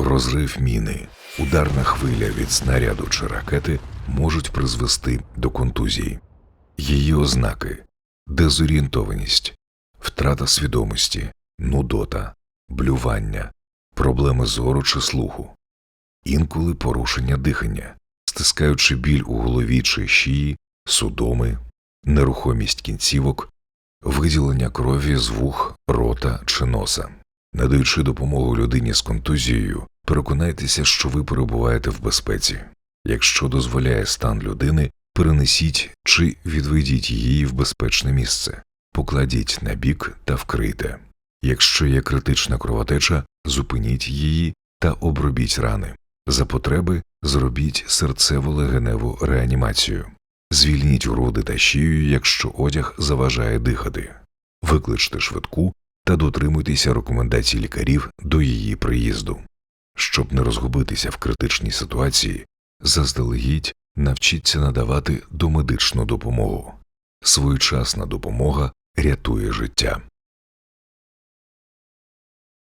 Розрив міни, ударна хвиля від снаряду чи ракети можуть призвести до контузії. Її ознаки. Дезорієнтованість, втрата свідомості, нудота, блювання, проблеми зору чи слуху, інколи порушення дихання, стискаючи біль у голові чи шиї, судоми, нерухомість кінцівок, виділення крові з вух, рота чи носа. Надаючи допомогу людині з контузією, переконайтеся, що ви перебуваєте в безпеці. Якщо дозволяє стан людини, перенесіть чи відведіть її в безпечне місце, покладіть на бік та вкрийте. Якщо є критична кровотеча, зупиніть її та обробіть рани. За потреби зробіть серцево-легеневу реанімацію. Звільніть груди та шию, якщо одяг заважає дихати. Викличте швидку та дотримуйтеся рекомендацій лікарів до її приїзду. Щоб не розгубитися в критичній ситуації, заздалегідь навчіться надавати домедичну допомогу. Своєчасна допомога рятує життя.